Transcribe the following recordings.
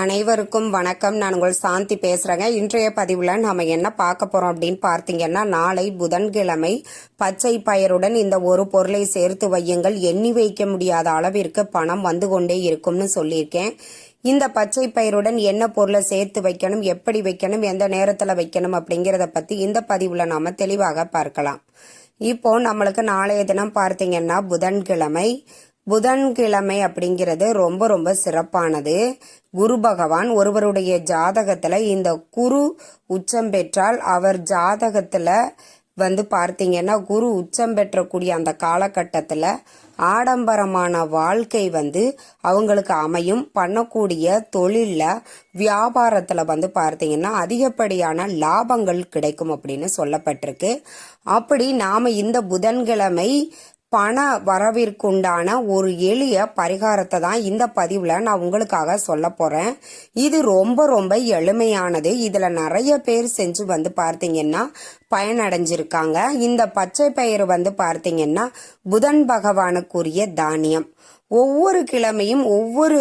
அனைவருக்கும் வணக்கம். நான் உங்கள் சாந்தி பேசுகிறேங்க இன்றைய பதிவில் நாம் என்ன பார்க்க போகிறோம் அப்படின்னு பார்த்தீங்கன்னா நாளை புதன்கிழமை பச்சை பயிருடன் இந்த ஒரு பொருளை சேர்த்து வையுங்கள். எண்ணி வைக்க முடியாத அளவிற்கு பணம் வந்து கொண்டே இருக்கும்னு சொல்லியிருக்கேன். இந்த பச்சை பயிருடன் என்ன பொருளை சேர்த்து வைக்கணும் எப்படி வைக்கணும் எந்த நேரத்தில் வைக்கணும் அப்படிங்கிறத பற்றி இந்த பதிவில் நாம் தெளிவாக பார்க்கலாம். இப்போ நம்மளுக்கு நாளைய தினம் பார்த்தீங்கன்னா புதன்கிழமை புதன்கிழமை அப்படிங்கிறது ரொம்ப ரொம்ப சிறப்பானது. குரு பகவான் ஒருவருடைய ஜாதகத்துல இந்த குரு உச்சம் பெற்றால் அவர் ஜாதகத்துல வந்து பார்த்தீங்கன்னா குரு உச்சம் பெற்றக்கூடிய அந்த காலகட்டத்தில் ஆடம்பரமான வாழ்க்கை வந்து அவங்களுக்கு அமையும். பண்ணக்கூடிய தொழிலில் வியாபாரத்தில் வந்து பார்த்தீங்கன்னா அதிகப்படியான லாபங்கள் கிடைக்கும் அப்படின்னு சொல்லப்பட்டிருக்கு. அப்படி நாம் இந்த புதன்கிழமை பண வரவிற்குண்டான ஒரு எளிய பரிகாரத்தை தான் இந்த பதிவில் நான் உங்களுக்காக சொல்ல போகிறேன் இது ரொம்ப ரொம்ப எளிமையானது. இதில் நிறைய பேர் செஞ்சு வந்து பார்த்தீங்கன்னா பயனடைஞ்சிருக்காங்க. இந்த பச்சை பயிறு வந்து பார்த்தீங்கன்னா புதன் பகவானுக்குரிய தானியம். ஒவ்வொரு கிழமையும் ஒவ்வொரு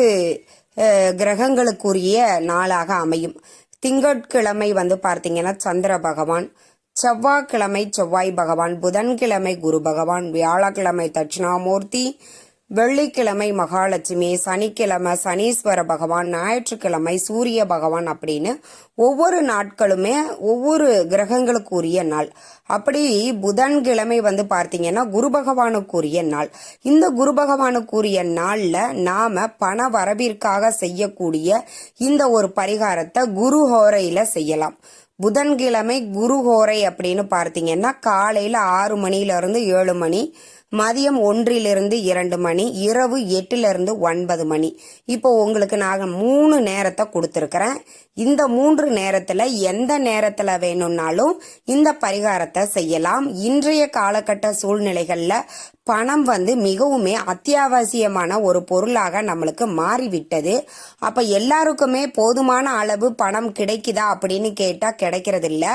கிரகங்களுக்குரிய நாளாக அமையும். திங்கட்கிழமை வந்து பார்த்தீங்கன்னா சந்திர பகவான் செவ்வாய்க்கிழமை செவ்வாய் பகவான் புதன்கிழமை குரு பகவான் வியாழக்கிழமை தட்சிணாமூர்த்தி வெள்ளிக்கிழமை மகாலட்சுமி சனிக்கிழமை சனீஸ்வர பகவான் ஞாயிற்றுக்கிழமை சூரிய பகவான் அப்படின்னு ஒவ்வொரு நாட்களுமே ஒவ்வொரு கிரகங்களுக்குரிய நாள். அப்படி புதன்கிழமை வந்து பார்த்தீங்கன்னா குரு பகவானுக்குரிய நாள். இந்த குரு பகவானுக்குரிய நாளில் நாம பண வரவிற்காக செய்யக்கூடிய இந்த ஒரு பரிகாரத்தை குரு ஹோரையில செய்யலாம். புதன்கிழமை குருஹோரை அப்படின்னு பார்த்தீங்கன்னா காலையில் ஆறு மணியிலிருந்து ஏழு மணி மதியம் ஒன்றிலிருந்து இரண்டு மணி இரவு எட்டுலேருந்து ஒன்பது மணி. இப்போ உங்களுக்கு நான் மூணு நேரத்தை கொடுத்துருக்குறேன். இந்த மூன்று நேரத்தில் எந்த நேரத்தில் வேணும்னாலும் இந்த பரிகாரத்தை செய்யலாம். இன்றைய காலகட்ட சூழ்நிலைகளில் பணம் வந்து மிகவுமே அத்தியாவசியமான ஒரு பொருளாக நம்மளுக்கு மாறிவிட்டது. அப்ப எல்லாருக்குமே போதுமான அளவு பணம் கிடைக்குதா அப்படின்னு கேட்டா கிடைக்கிறது இல்ல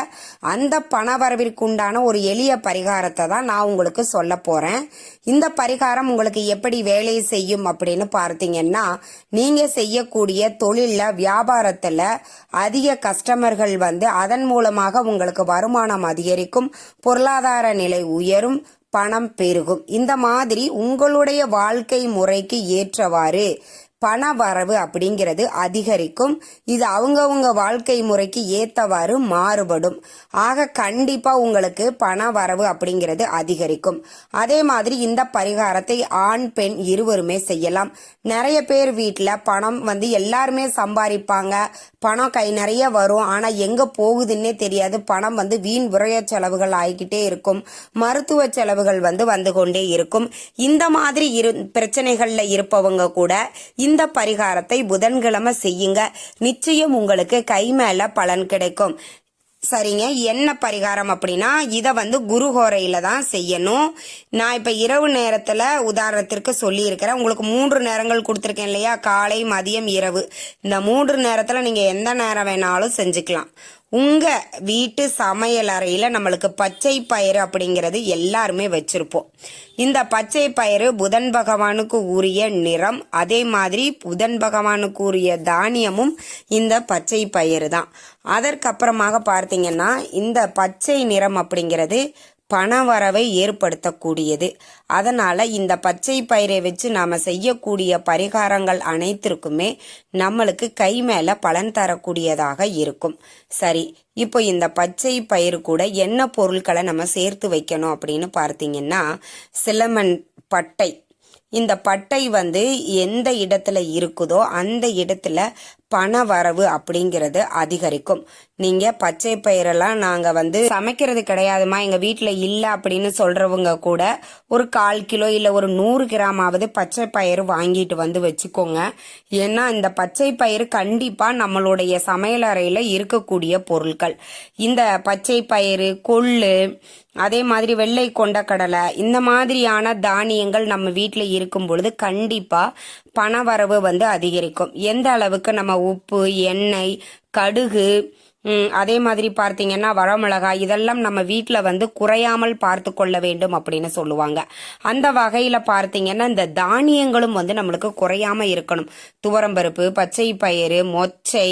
அந்த பண வரவிற்குண்டான ஒரு எளிய பரிகாரத்தை தான் நான் உங்களுக்கு சொல்ல போறேன். இந்த பரிகாரம் உங்களுக்கு எப்படி வேலை செய்யும் அப்படின்னு பார்த்தீங்கன்னா நீங்க செய்யக்கூடிய தொழிலில் வியாபாரத்துல அதிக கஸ்டமர்கள் வந்து அதன் மூலமாக உங்களுக்கு வருமானம் அதிகரிக்கும். பொருளாதார நிலை உயரும். பணம் பெருகும். இந்த மாதிரி உங்களுடைய வாழ்க்கை முறைக்கு ஏற்றவாறு பண வரவு அப்படிங்கிறது அதிகரிக்கும். இது அவங்கவுங்க வாழ்க்கை முறைக்கு ஏத்தவாறு மாறுபடும். ஆக கண்டிப்பா உங்களுக்கு பண வரவு அப்படிங்கிறது அதிகரிக்கும். அதே மாதிரி இந்த பரிகாரத்தை ஆண் பெண் இருவருமே செய்யலாம். நிறைய பேர் வீட்டில் பணம் வந்து எல்லாருமே சம்பாதிப்பாங்க. பணம் கை நிறைய வரும். ஆனால் எங்கே போகுதுன்னே தெரியாது. பணம் வந்து வீண் விரய செலவுகள் ஆகிக்கிட்டே இருக்கும். மருத்துவ செலவுகள் வந்து வந்து கொண்டே இருக்கும். இந்த மாதிரி இரு பிரச்சனைகளில் இருப்பவங்க கூட இந்த பரிகாரத்தை புதன்கிழமை செய்யுங்க. நிச்சயம் உங்களுக்கு கை மேல பலன் கிடைக்கும். சரிங்க. என்ன பரிகாரம் அப்படின்னா இதை வந்து குருஹோரையில தான் செய்யணும். நான் இப்போ இரவு நேரத்தில் உதாரணத்திற்கு சொல்லியிருக்கிறேன். உங்களுக்கு மூன்று நேரங்கள் கொடுத்துருக்கேன் இல்லையா? காலை மதியம் இரவு. இந்த மூன்று நேரத்தில் நீங்கள் எந்த நேரம் வேணாலும் செஞ்சுக்கலாம். உங்கள் வீட்டு சமையல் அறையில் நம்மளுக்கு பச்சை பயிறு அப்படிங்கிறது எல்லாருமே வச்சுருப்போம். இந்த பச்சை பயிறு புதன் பகவானுக்கு உரிய நிறம் அதே மாதிரி புதன் பகவானுக்கு உரிய தானியமும் இந்த பச்சை பயிறு தான் அதற்கப்புறமாக பார்த்தீங்கன்னா இந்த பச்சை நிறம் அப்படிங்கிறது பணவரவை ஏற்படுத்தக்கூடியது. அதனால் இந்த பச்சை பயிரை வச்சு நாம் செய்யக்கூடிய பரிகாரங்கள் அனைத்திற்குமே நம்மளுக்கு கை மேலே பலன் தரக்கூடியதாக இருக்கும். சரி இப்போ இந்த பச்சை பயிறு கூட என்ன பொருட்களை நம்ம சேர்த்து வைக்கணும் அப்படின்னு பார்த்தீங்கன்னா சிலமன் பட்டை. இந்த பட்டை வந்து எந்த இடத்துல இருக்குதோ அந்த இடத்துல பண வரவு அப்படிங்கிறது அதிகரிக்கும். நீங்க பச்சை பயிரெல்லாம் நாங்க வந்து சமைக்கிறது கிடையாதுமா எங்க வீட்டுல இல்ல அப்படின்னு சொல்றவங்க கூட ஒரு கால் கிலோ இல்ல ஒரு நூறு கிராமாவது பச்சை பயிறு வாங்கிட்டு வந்து வச்சுக்கோங்க. ஏன்னா இந்த பச்சை பயிறு கண்டிப்பா நம்மளுடைய சமையலறையில இருக்கக்கூடிய பொருட்கள். இந்த பச்சை பயிறு கொள்ளு அதே மாதிரி வெள்ளை கொண்ட கடலை இந்த மாதிரியான தானியங்கள் நம்ம வீட்டில் இருக்கும் பொழுது கண்டிப்பாக பணவரவு வந்து அதிகரிக்கும். எந்த அளவுக்கு நம்ம உப்பு எண்ணெய் கடுகு அதே மாதிரி பார்த்தீங்கன்னா வரமிளகாய் இதெல்லாம் நம்ம வீட்டில் வந்து குறையாமல் பார்த்து கொள்ள வேண்டும் அப்படின்னு சொல்லுவாங்க. அந்த வகையில் பார்த்தீங்கன்னா இந்த தானியங்களும் வந்து நம்மளுக்கு குறையாம இருக்கணும். துவரம்பருப்பு பச்சை பயிறு மொச்சை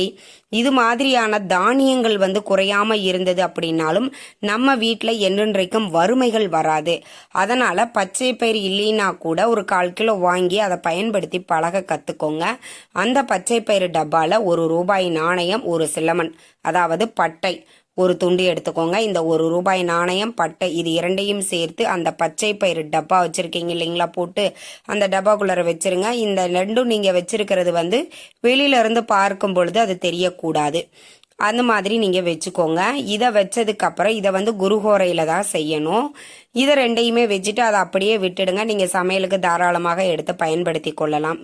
இது மாதிரியான தானியங்கள் வந்து குறையாம இருந்தது அப்படின்னாலும் நம்ம வீட்டில் என்றென்றைக்கும் வறுமைகள் வராது. அதனால் பச்சை பயிர் இல்லைன்னா கூட ஒரு கால் கிலோ வாங்கி அதை பயன்படுத்தி பழக கற்றுக்கோங்க அந்த பச்சை பயிறு டப்பாவில் ஒரு ரூபாய் நாணயம் ஒரு சிலமன் அதாவது பட்டை. ஒரு துண்டு எடுத்துக்கோங்க. இந்த ஒரு ரூபாய் நாணயம் பட்டை இது இரண்டையும் சேர்த்து அந்த பச்சை பயிறு டப்பா வச்சுருக்கீங்க இல்லைங்களா? போட்டு அந்த டப்பாக்குள்ளார வச்சுருங்க. இந்த ரெண்டும் நீங்கள் வச்சுருக்கிறது வந்து வெளியிலேருந்து பார்க்கும் பொழுது அது தெரியக்கூடாது. அந்த மாதிரி நீங்கள் வச்சுக்கோங்க. இதை வச்சதுக்கப்புறம் இதை வந்து குருஹோரையில தான் செய்யணும். இதை ரெண்டையுமே வச்சுட்டு அதை அப்படியே விட்டுடுங்க. நீங்கள் சமையலுக்கு தாராளமாக எடுத்து பயன்படுத்தி கொள்ளலாம்.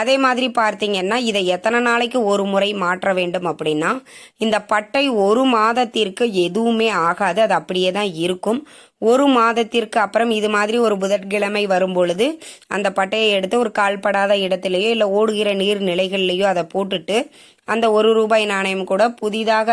அதே மாதிரி பார்த்தீங்கன்னா இதை எத்தனை நாளைக்கு ஒரு முறை மாற்ற வேண்டும் அப்படின்னா இந்த பட்டை ஒரு மாதத்திற்கு எதுவுமே ஆகாது. அது அப்படியே தான் இருக்கும். ஒரு மாதத்திற்கு அப்புறம் இது மாதிரி ஒரு புதன்கிழமை வரும் பொழுது அந்த பட்டையை எடுத்து ஒரு கால்படாத இடத்துலையோ இல்லை ஓடுகிற நீர் நிலைகள்லையோ அதை போட்டுட்டு அந்த ஒரு ரூபாய் நாணயம் கூட புதிதாக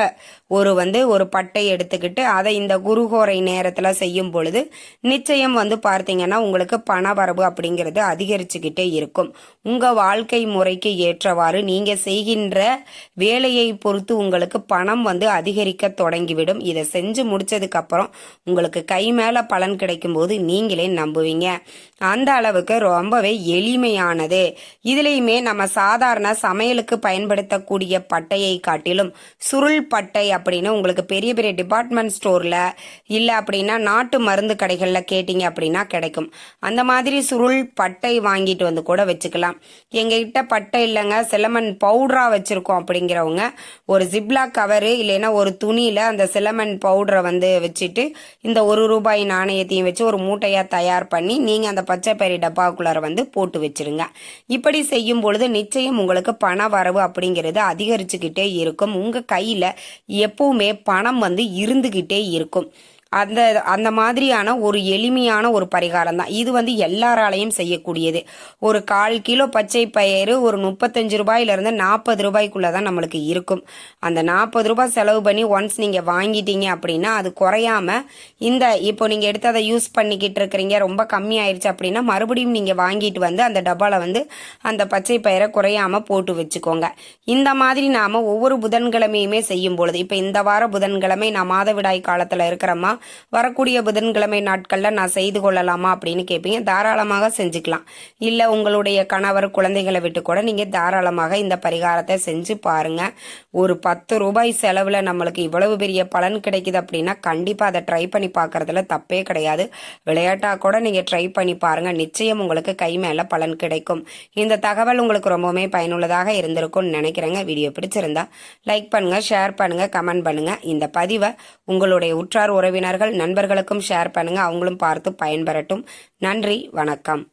ஒரு வந்து ஒரு பட்டை எடுத்துக்கிட்டு அதை இந்த குருஹோரை நேரத்தில் செய்யும் பொழுது நிச்சயம் வந்து பார்த்தீங்கன்னா உங்களுக்கு பண வரவு அப்படிங்கிறது அதிகரிச்சுக்கிட்டே இருக்கும். உங்கள் வாழ்க்கை முறைக்கு ஏற்றவாறு நீங்கள் செய்கின்ற வேலையை பொறுத்து உங்களுக்கு பணம் வந்து அதிகரிக்க தொடங்கிவிடும். இதை செஞ்சு முடிச்சதுக்கப்புறம் உங்களுக்கு கை மேலே பலன் கிடைக்கும் போது நீங்களே நம்புவீங்க. அந்த அளவுக்கு ரொம்பவே எளிமையானது. இதுலேயுமே நம்ம சாதாரண சமையலுக்கு பயன்படுத்தக்கூடிய பட்டையை காட்டிலும் சுருள் பட்டை அப்படின்னு உங்களுக்கு பெரிய பெரிய டிபார்ட்மெண்ட் ஸ்டோரில் இல்லை அப்படின்னா நாட்டு மருந்து கடைகளில் கேட்டிங்க அப்படின்னா கிடைக்கும். அந்த மாதிரி சுருள் பட்டை வாங்கிட்டு வந்து கூட வச்சுக்கலாம். எங்ககிட்ட பட்டை இல்லைங்க சிலமன் பவுடராக வச்சுருக்கோம் அப்படிங்கிறவங்க ஒரு ஜிப்லா கவரு இல்லைன்னா ஒரு துணியில் அந்த சிலமன் பவுடரை வந்து வச்சுட்டு இந்த ஒரு ரூபாய் நாணயத்தையும் வச்சு ஒரு மூட்டையாக தயார் பண்ணி நீங்கள் அந்த பச்சை பயிறு டப்பாக்குள்ளார வந்து போட்டு வச்சிருங்க. இப்படி செய்யும் பொழுது நிச்சயம் உங்களுக்கு பண வரவு அப்படிங்கிறது அதிகரிச்சுக்கிட்டே இருக்கும். உங்கள் கையில் எப்பவுமே பணம் வந்து இருந்துக்கிட்டே இருக்கும். அந்த அந்த மாதிரியான ஒரு எளிமையான ஒரு பரிகாரம் தான் இது வந்து எல்லாராலையும் செய்யக்கூடியது. ஒரு கால் கிலோ பச்சை பயிறு ஒரு முப்பத்தஞ்சு ரூபாயிலிருந்து நாற்பது ரூபாய்க்குள்ளே தான் நம்மளுக்கு இருக்கும். அந்த நாற்பது ரூபாய் செலவு பண்ணி ஒன்ஸ் நீங்கள் வாங்கிட்டீங்க அப்படின்னா அது குறையாம இந்த இப்போ நீங்கள் எடுத்து அதை யூஸ் பண்ணிக்கிட்டு இருக்கிறீங்க ரொம்ப கம்மியாயிருச்சு அப்படின்னா மறுபடியும் நீங்கள் வாங்கிட்டு வந்து அந்த டப்பாவில் வந்து அந்த பச்சை பயிரை குறையாம போட்டு வச்சுக்கோங்க. இந்த மாதிரி நாம் ஒவ்வொரு புதன்கிழமையுமே செய்யும் பொழுது இப்போ இந்த வார புதன்கிழமை நான் மாதவிடாய் காலத்தில் இருக்கிறோமா வரக்கூடிய புதன்கிழமை நாட்களில் நான் செய்து கொள்ளலாமா அப்படின்னு கேட்பீங்க தாராளமாக செஞ்சுக்கலாம். இல்லை உங்களுடைய கணவர் குழந்தைகளை விட்டு கூட நீங்கள் தாராளமாக இந்த பரிகாரத்தை செஞ்சு பாருங்க. ஒரு பத்து ரூபாய் செலவில் நம்மளுக்கு இவ்வளவு பெரிய பலன் கிடைக்குது அப்படின்னா கண்டிப்பாக அதை ட்ரை பண்ணி பார்க்கறதுல தப்பே கிடையாது. விளையாட்டாக கூட நீங்கள் ட்ரை பண்ணி பாருங்கள் நிச்சயம் உங்களுக்கு கை மேலே பலன் கிடைக்கும். இந்த தகவல் உங்களுக்கு ரொம்பவுமே பயனுள்ளதாக இருந்திருக்கும்னு நினைக்கிறேங்க. வீடியோ பிடிச்சிருந்தா லைக் பண்ணுங்கள் ஷேர் பண்ணுங்கள் கமெண்ட் பண்ணுங்கள் இந்த பதிவை உங்களுடைய உற்றார் உறவினர் உறவினர்கள் நண்பர்களுக்கும் ஷேர் பண்ணுங்க. அவங்களும் பார்த்து பயன்பெறட்டும். நன்றி. வணக்கம்.